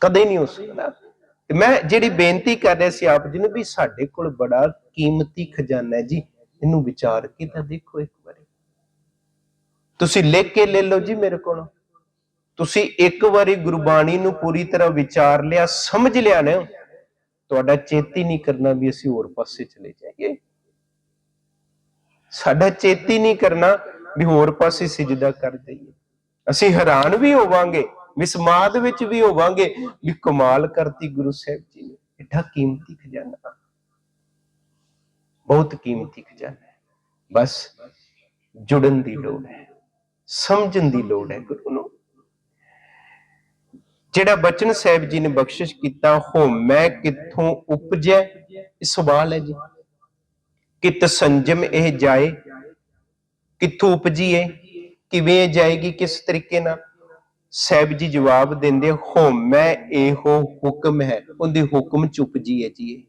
ਕਦੇ ਨਹੀਂ ਹੋ ਸਕਦਾ। ਤੇ ਮੈਂ ਜਿਹੜੀ ਬੇਨਤੀ ਕਰ ਰਿਹਾ ਸੀ ਆਪ ਜੀ ਨੂੰ ਵੀ ਸਾਡੇ ਕੋਲ ਬੜਾ ਕੀਮਤੀ ਖਜ਼ਾਨਾ ਹੈ ਜੀ। ਇਹਨੂੰ ਵਿਚਾਰ ਕੇ ਤਾਂ ਦੇਖੋ ਇੱਕ ਵਾਰੀ। ਤੁਸੀਂ ਲਿਖ ਕੇ ਲੈ ਲਓ ਜੀ ਮੇਰੇ ਕੋਲ। ਤੁਸੀਂ ਇੱਕ ਵਾਰੀ ਗੁਰਬਾਣੀ ਨੂੰ ਪੂਰੀ ਤਰ੍ਹਾਂ ਵਿਚਾਰ ਲਿਆ, ਸਮਝ ਲਿਆ ਨਾ, ਤੁਹਾਡਾ ਚੇਤੀ ਨਹੀਂ ਕਰਨਾ ਵੀ ਅਸੀਂ ਹੋਰ ਪਾਸੇ ਚਲੇ ਜਾਈਏ। ਸਾਡਾ ਚੇਤੀ ਨਹੀਂ ਕਰਨਾ ਵੀ ਹੋਰ ਪਾਸੇ ਸਿਜਦਾ ਕਰ ਜਾਈਏ ਅਸੀਂ ਹੈਰਾਨ ਵੀ ਹੋਵਾਂਗੇ ਵਿਸਮਾਦ ਵਿੱਚ ਵੀ ਹੋਵਾਂਗੇ ਵੀ ਕਮਾਲ ਕਰਤੀ ਗੁਰੂ ਸਾਹਿਬ ਜੀ ਨੇ। ਐਡਾ ਕੀਮਤੀ ਖਜ਼ਾਨਾ। ਬਹੁਤ ਕੀਮਤੀ ਖਜ਼ਾਨਾ ਹੈ। ਬਸ ਜੁੜਨ ਦੀ ਲੋੜ ਹੈ। ਸਮਝਣ ਦੀ ਲੋੜ ਹੈ ਗੁਰੂ ਨੂੰ। ਜਿਹੜਾ ਬਚਨ ਸਾਹਿਬ ਜੀ ਨੇ ਬਖਸ਼ਿਸ਼ ਕੀਤਾ ਹੋ ਮੈਂ ਕਿੱਥੋਂ ਉਪਜੈ ਇਹ ਸਵਾਲ ਹੈ ਜੀ। ਕਿਤ ਸੰਜਮ ਇਹ ਜਾਏ? ਕਿੱਥੋਂ ਉਪਜੀਏ? ਕਿਵੇਂ ਜਾਏਗੀ, ਕਿਸ ਤਰੀਕੇ ਨਾਲ? ਸਾਹਿਬ ਜੀ ਜਵਾਬ ਦਿੰਦੇ ਹੋ ਮੈਂ ਇਹੋ ਹੁਕਮ ਹੈ, ਉਹਦੇ ਹੁਕਮ ਚ ਉਪਜੀ ਹੈ ਜੀ ਇਹ।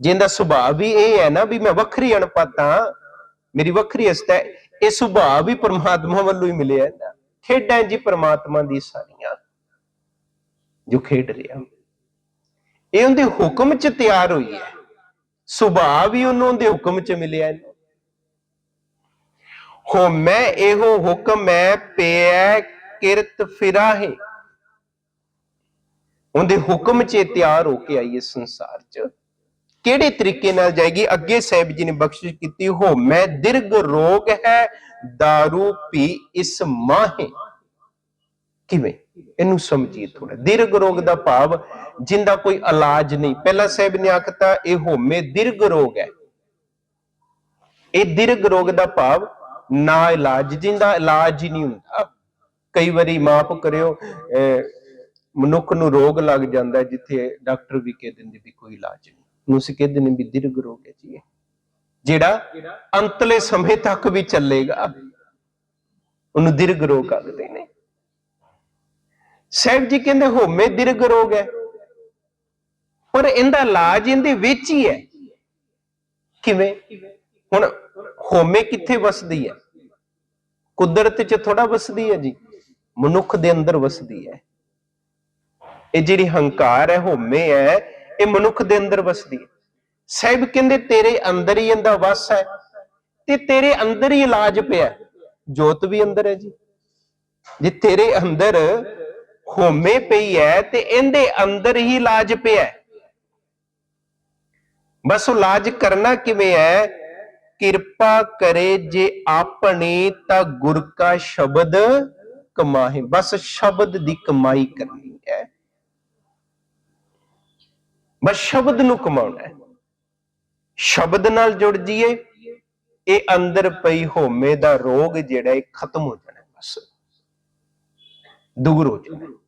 ਜਿੰਦਾ ਸੁਭਾਅ ਵੀ ਇਹ ਹੈ ਨਾ ਵੀ ਮੈਂ ਵੱਖਰੀ ਅਣਪਤਾ ਮੇਰੀ ਵੱਖਰੀ ਅਸਤਾ ਹੈ, ਇਹ ਸੁਭਾਅ ਵੀ ਪਰਮਾਤਮਾ ਵੱਲੋਂ ਹੀ ਮਿਲਿਆ ਹੈ ਖੇਡਾਂ ਜੀ ਪਰਮਾਤਮਾ ਦੀ ਸਾਰੀਆਂ, ਜੋ ਖੇਡ ਰਿਹਾ। ਇਹ ਉਹਦੇ ਹੁਕਮ ਚ ਤਿਆਰ ਹੋਈ ਹੈ। ਸੁਭਾਅ ਵੀ ਉਹਨੂੰ ਉਹਦੇ ਹੁਕਮ ਚ ਮਿਲਿਆ। ਹੈ ਹੋ ਮੈਂ ਇਹੋ ਹੁਕਮ ਹੈ ਪਿਆ ਕਿਰਤ ਫਿਰਾਹੇ ਉਹਦੇ ਹੁਕਮ ਚ ਤਿਆਰ ਹੋ ਕੇ ਆਈ ਸੰਸਾਰ ਚ। ਕਿਹੜੇ ਤਰੀਕੇ ਨਾਲ ਜਾਏਗੀ? ਅੱਗੇ ਸਾਹਿਬ ਜੀ ਨੇ ਬਖਸ਼ਿਸ਼ ਕੀਤੀ, ਹੋ ਮੈਂ ਦਿਰਗ ਰੋਗ ਹੈ दारू ਪੀ ਇਸ ਮਾਹੇ। ਕਿਵੇਂ? ਇਹਨੂੰ ਸਮਝੀਏ ਥੋੜਾ ਦੀਰਘ ਰੋਗ ਦਾ ਭਾਵ ਜਿੰਦਾ ਕੋਈ ਇਲਾਜ ਨਹੀਂ। ਪਹਿਲਾ ਸਾਹਿਬ ਨੇ ਆਖਤਾ, ਇਹ ਹੋਮੇ ਦੀਰਘ ਰੋਗ ਹੈ। ਇਹ ਦੀਰਘ ਰੋਗ ਦਾ ਭਾਵ ਨਾ ਇਲਾਜ, ਜਿੰਦਾ ਇਲਾਜ ਹੀ ਨਹੀਂ ਹੁੰਦਾ। ਕਈ ਵਾਰੀ ਮਾਫ ਕਰਿਓ ਮਨੁੱਖ ਨੂੰ ਰੋਗ ਲੱਗ ਜਾਂਦਾ ਜਿੱਥੇ ਡਾਕਟਰ ਵੀ ਕਹਿ ਦਿੰਦੇ ਵੀ ਕੋਈ ਇਲਾਜ ਨਹੀਂ। ਉਹਨੂੰ ਅਸੀਂ ਕਹਿੰਦੇ ਨੇ ਵੀ ਦੀਰਘ ਰੋਗ ਹੈ ਜੀ ਜਿਹੜਾ ਅੰਤਲੇ ਸਮੇਂ ਤੱਕ ਵੀ ਚੱਲੇਗਾ, ਉਹਨੂੰ ਦੀਰਘ ਰੋਗ ਆਖਦੇ ਨੇ। ਸਾਹਿਬ ਜੀ ਕਹਿੰਦੇ, ਹੋਮੇ ਦੀਰਘ ਰੋਗ ਹੈ। ਪਰ ਇਹਦਾ ਇਲਾਜ ਇਹਦੇ ਵਿੱਚ ਹੀ ਹੈ। ਕਿਵੇਂ? ਹੁਣ ਹੋਮੇ ਕਿੱਥੇ ਵਸਦੀ ਹੈ? ਕੁਦਰਤ 'ਚ ਥੋੜਾ ਵਸਦੀ ਹੈ ਜੀ। ਮਨੁੱਖ ਦੇ ਅੰਦਰ ਵਸਦੀ ਹੈ। ਇਹ ਜਿਹੜੀ ਹੰਕਾਰ ਹੈ, ਹੋਮੇ ਹੈ, ਇਹ ਮਨੁੱਖ ਦੇ ਅੰਦਰ ਵਸਦੀ ਹੈ। ਸਾਹਿਬ ਕਹਿੰਦੇ, ਤੇਰੇ ਅੰਦਰ ਹੀ ਇਹਦਾ ਵਸ ਹੈ। ਤੇ ਤੇਰੇ ਅੰਦਰ ਹੀ ਇਲਾਜ ਪਿਆ ਜੋਤ ਵੀ ਅੰਦਰ ਹੈ ਜੀ। ਜੇ ਤੇਰੇ ਅੰਦਰ ਹੋਮੇ ਪਈ ਹੈ, ਤੇ ਇਹਦੇ ਅੰਦਰ ਹੀ ਇਲਾਜ ਪਿਆ ਬਸ ਉਹ ਇਲਾਜ ਕਰਨਾ ਕਿਵੇਂ ਹੈ? ਕਿਰਪਾ ਕਰੇ ਜੇ ਆਪਣੇ ਤਾਂ ਗੁਰ ਕਾ ਸ਼ਬਦ ਕਮਾਏ ਬਸ ਸ਼ਬਦ ਦੀ ਕਮਾਈ ਕਰਨੀ ਹੈ। ਬਸ ਸ਼ਬਦ ਨੂੰ ਕਮਾਉਣਾ ਹੈ। ਸ਼ਬਦ ਨਾਲ ਜੁੜ ਜੀਏ। ਇਹ ਅੰਦਰ ਪਈ ਹੋਮੇ ਦਾ ਰੋਗ ਜਿਹੜਾ ਇਹ ਖਤਮ ਹੋ ਜਾਣਾ ਬਸ। ਦੂਰ ਹੋ ਜਾਣਾ।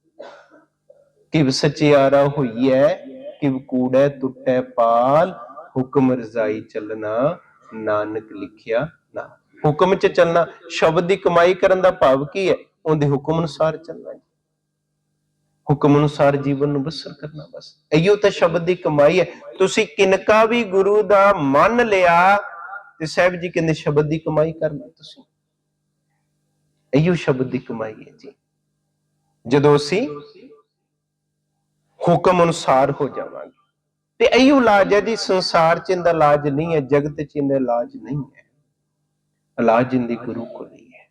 ਕਿਵ ਸਚਿਆਰਾ ਹੋਈ ਹੈ ਕਿਵ ਕੂੜੈ ਟੁੱਟੈ ਪਾਲ, ਹੁਕਮ ਰਜ਼ਾਈ ਚੱਲਣਾ। ਨਾਨਕ ਲਿਖਿਆ ਨਾ। ਹੁਕਮ ਚ ਚੱਲਣਾ, ਸ਼ਬਦ ਦੀ ਕਮਾਈ ਕਰਨ ਦਾ ਭਾਵ ਕੀ ਹੈ? ਉਹਦੇ ਹੁਕਮ ਅਨੁਸਾਰ ਚੱਲਣਾ ਹੁਕਮ ਅਨੁਸਾਰ ਜੀਵਨ ਨੂੰ ਬਸਰ ਕਰਨਾ ਬਸ। ਇਹੋ ਤਾਂ ਸ਼ਬਦ ਦੀ ਕਮਾਈ ਹੈ। ਤੁਸੀਂ ਕਿਨਕਾ ਵੀ ਗੁਰੂ ਦਾ ਮੰਨ ਲਿਆ, ਤੇ ਸਾਹਿਬ ਜੀ ਕਹਿੰਦੇ ਸ਼ਬਦ ਦੀ ਕਮਾਈ ਕਰਨਾ ਤੁਸੀਂ। ਇਹੋ ਸ਼ਬਦ ਦੀ ਕਮਾਈ ਹੈ ਜੀ। ਜਦੋਂ ਅਸੀਂ ਹੁਕਮ ਅਨੁਸਾਰ ਹੋ ਜਾਵਾਂਗੇ ਤੇ ਇਹੋ ਇਲਾਜ ਹੈ ਜੀ, ਸੰਸਾਰ ਚ ਇਹਦਾ ਇਲਾਜ ਨਹੀਂ ਹੈ, ਜਗਤ ਚ ਇਹਦਾ ਇਲਾਜ ਨਹੀਂ ਹੈ। ਇਲਾਜ ਇਹਦੀ ਗੁਰੂ ਕੋਲ ਹੀ ਹੈ।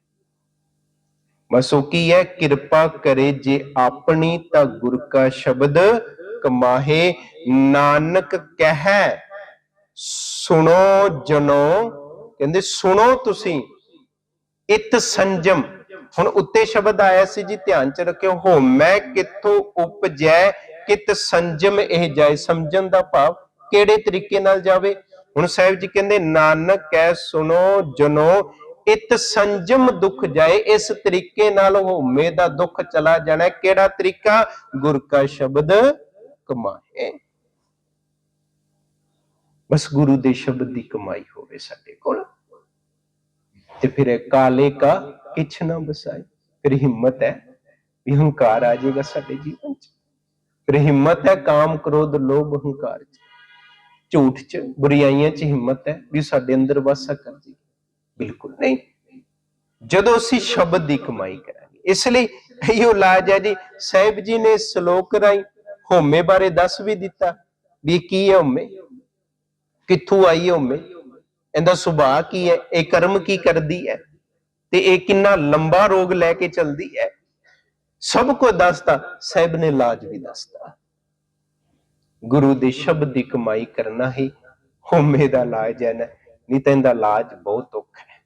ਬਸ ਉਹ ਕੀ ਹੈ, ਕਿਰਪਾ ਕਰੇ ਜੇ ਆਪਣੀ ਤਾਂ ਗੁਰ ਕਾ ਸ਼ਬਦ ਕਮਾਹੇ। ਨਾਨਕ ਕਹੈ, ਸੁਣੋ ਜਨੋ। ਕਹਿੰਦੇ, ਸੁਣੋ ਤੁਸੀਂ, ਇਤ ਸੰਜਮ। ਹੁਣ ਉੱਤੇ ਸ਼ਬਦ ਆਇਆ ਸੀ ਜੀ, ਧਿਆਨ ਚ ਰੱਖਿਓ, ਹੋ ਮੈਂ ਕਿੱਥੋਂ ਉਪਜੈ ਕਿਤ ਸੰਜਮ ਇਹ ਜਾਏ, ਸਮਝਣ ਦਾ ਭਾਵ ਕਿਹੜੇ ਤਰੀਕੇ ਨਾਲ ਜਾਵੇ? ਹੁਣ ਸਾਹਿਬ ਜੀ ਕਹਿੰਦੇ, ਨਾਨਕ ਕਹਿ ਸੁਣੋ, ਜਨੋ, ਇਤ ਸੰਜਮ ਦੁੱਖ ਜਾਏ, ਇਸ ਤਰੀਕੇ ਨਾਲ ਹੋਮੇ ਦਾ ਦੁੱਖ ਚਲਾ ਜਾਣਾ। ਕਿਹੜਾ ਤਰੀਕਾ? ਗੁਰ ਕਾ ਸ਼ਬਦ ਕਮਾਏ। ਬਸ ਗੁਰੂ ਦੇ ਸ਼ਬਦ ਦੀ ਕਮਾਈ ਹੋਵੇ ਸਾਡੇ ਕੋਲ। ਤੇ ਫਿਰ ਕਾਲੇ ਕਾ ਕਿਛ ਨਾ ਬਸਾਏ ਫਿਰ ਹਿੰਮਤ ਹੈ ਵੀ ਹੰਕਾਰ ਆ ਜਾਏਗਾ ਸਾਡੇ ਜੀਵਨ ਚ। ਫਿਰ ਹਿੰਮਤ ਹੈ, ਕਾਮ, ਕ੍ਰੋਧ, ਲੋਭ, ਹੰਕਾਰ ਚ। ਝੂਠ ਚ ਬੁਰਾਈਆਂ ਚ ਹਿੰਮਤ ਹੈ ਵੀ ਸਾਡੇ ਅੰਦਰ ਵਾਸਾ ਕਰ ਜੀ ਬਿਲਕੁਲ ਨਹੀਂ। ਜਦੋਂ ਅਸੀਂ ਸ਼ਬਦ ਦੀ ਕਮਾਈ ਕਰਾਂਗੇ, ਇਸ ਲਈ ਇਹੋ ਲਾਜ ਹੈ ਜੀ, ਸਾਹਿਬ ਜੀ ਨੇ ਸ਼ਲੋਕ ਰਾਈ ਹੋਮੇ ਬਾਰੇ ਦੱਸ ਵੀ ਦਿੱਤਾ ਵੀ ਕੀ ਹੈ ਹਉਮੈ? ਕਿੱਥੋਂ ਆਈ ਹੈ ਇਹਦਾ ਸੁਭਾਅ ਕੀ ਹੈ? ਇਹ ਕਰਮ ਕੀ ਕਰਦੀ ਹੈ? ਤੇ ਇਹ ਕਿੰਨਾ ਲੰਬਾ ਰੋਗ ਲੈ ਕੇ ਚਲਦੀ ਹੈ? ਸਭ ਕੁਝ ਦੱਸਤਾ ਸਾਹਿਬ ਨੇ ਲਾਜ ਵੀ ਦੱਸਤਾ ਗੁਰੂ ਦੇ ਸ਼ਬਦ ਦੀ ਕਮਾਈ ਕਰਨਾ ਹੀ ਹਉਮੈ ਦਾ ਇਲਾਜ ਹੈ ਨਾ, ਨਹੀਂ ਤਾਂ ਇਹਦਾ ਇਲਾਜ ਬਹੁਤ ਔਖਾ ਹੈ।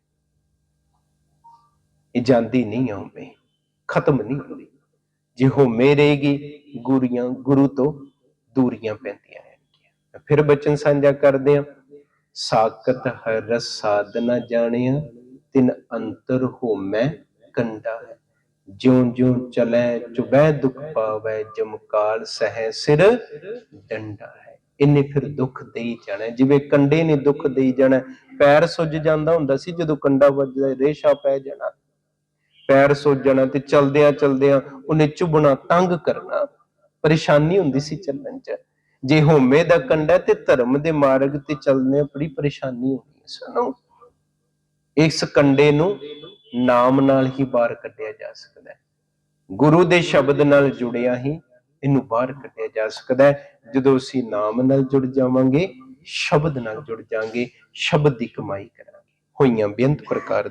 ਇਹ ਜਾਂਦੀ ਨਹੀਂ ਹਉਮੈ, ਖਤਮ ਨਹੀਂ ਹੁੰਦੀ। ਜੇ ਹਉਮੈ ਰਹੇਗੀ, ਗੁਰੀਆਂ, ਗੁਰੂ ਤੋਂ ਦੂਰੀਆਂ ਪੈਂਦੀਆਂ ਰਹਿਣਗੀਆਂ। ਫਿਰ ਬਚਨ ਸਾਂਝਾ ਕਰਦੇ ਆ ਸਾਕਤ ਹਰ ਸਾਧਨਾ ਜਾਣਿਆ, ਤਿਨ ਅੰਤਰ ਹਉਮੈ ਕੰਡਾ ਹੈ। ਜਿਉਂ ਜਿਉਂ ਚਲੈ ਚੁਬੈ ਦੁਖ ਪਾਵੈ ਜਮਕਾਲ ਸਹਿ ਸਿਰ ਡੰਡਾ ਹੈ। ਇਹਨੇ ਫਿਰ ਦੁੱਖ ਦੇਈ ਜਾਣਾ। ਜਿਵੇਂ ਕੰਡੇ ਨੇ ਦੁੱਖ ਦੇਈ ਜਾਣਾ, ਪੈਰ ਸੁੱਜ ਜਾਂਦਾ ਹੁੰਦਾ ਸੀ ਜਦੋਂ ਕੰਡਾ ਵੱਜਦਾ, ਰੇਸ਼ਾ ਪੈ ਜਾਣਾ। ਪੈਰ ਸੁੱਜ ਜਾਣਾ ਤੇ ਚਲਦਿਆਂ ਚਲਦਿਆਂ ਉਹਨੇ ਚੁਬਣਾ ਤੰਗ ਕਰਨਾ। ਪਰੇਸ਼ਾਨੀ ਹੁੰਦੀ ਸੀ ਚੱਲਣ 'ਚ। ਜੇ ਹੋਮੇ ਦਾ ਕੰਡਾ ਤੇ ਧਰਮ ਦੇ ਮਾਰਗ ਤੇ ਚੱਲਣੇ ਬੜੀ ਪਰੇਸ਼ਾਨੀ ਹੋਣੀ ਹੈ ਸਾਨੂੰ ਇਸ ਕੰਡੇ ਨੂੰ ਨਾਮ ਨਾਲ ਹੀ ਬਾਹਰ ਕੱਢਿਆ ਜਾ ਸਕਦਾ ਹੈ। ਗੁਰੂ ਦੇ ਸ਼ਬਦ ਨਾਲ ਜੁੜਿਆ ਹੀ ਇਹਨੂੰ ਬਾਹਰ ਕੱਢਿਆ ਜਾ ਸਕਦਾ ਹੈ। ਜਦੋਂ ਅਸੀਂ ਨਾਮ ਨਾਲ ਜੁੜ ਜਾਵਾਂਗੇ, ਸ਼ਬਦ ਨਾਲ ਜੁੜ ਜਾਵਾਂਗੇ, ਸ਼ਬਦ ਦੀ ਕਮਾਈ ਕਰਾਂਗੇ। ਹੋਈਆਂ ਬੇਅੰਤ ਪ੍ਰਕਾਰ